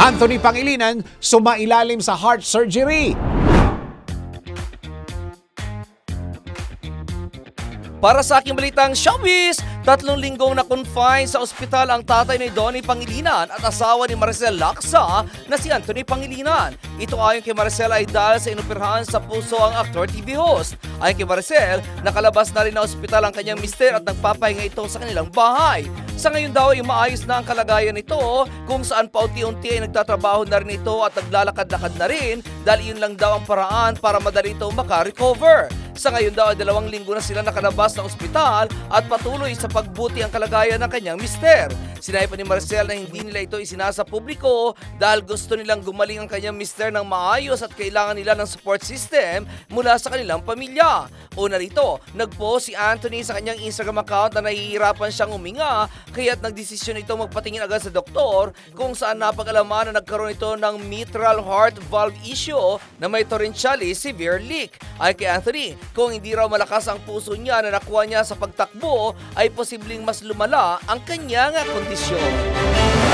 Anthony Pangilinan sumailalim sa heart surgery. Para sa aking balitang showbiz, tatlong linggong na confine sa ospital ang tatay ni Donnie Pangilinan at asawa ni Maricel Laksa na si Anthony Pangilinan. Ito ayon kay Maricel ay dahil sa inoperahan sa puso ang actor TV host. Ayon kay Maricel, nakalabas na rin na ospital ang kanyang mister at nagpapahinga ito sa kanilang bahay. Sa ngayon daw ay maayos na ang kalagayan nito kung saan paunti-unti ay nagtatrabaho na rin ito at naglalakad-lakad na rin dahil yun lang daw ang paraan para madali ito makarecover. Sa ngayon daw dalawang linggo na sila nakalabas ng ospital at patuloy sa pagbuti ang kalagayan ng kanyang mister. Sinabi pa ni Marcel na hindi nila ito isinasa publiko dahil gusto nilang gumaling ang kanyang mister ng maayos at kailangan nila ng support system mula sa kanilang pamilya. Una rito, nagpost si Anthony sa kanyang Instagram account na nahihirapan siyang huminga kaya't nagdesisyon ito magpatingin agad sa doktor kung saan napag-alaman na nagkaroon ito ng mitral heart valve issue na may torrentially severe leak. Ay kay Anthony, kung hindi raw malakas ang puso niya na nakuha niya sa pagtakbo, ay posibleng mas lumala ang kanyang kondisyon. petisyon.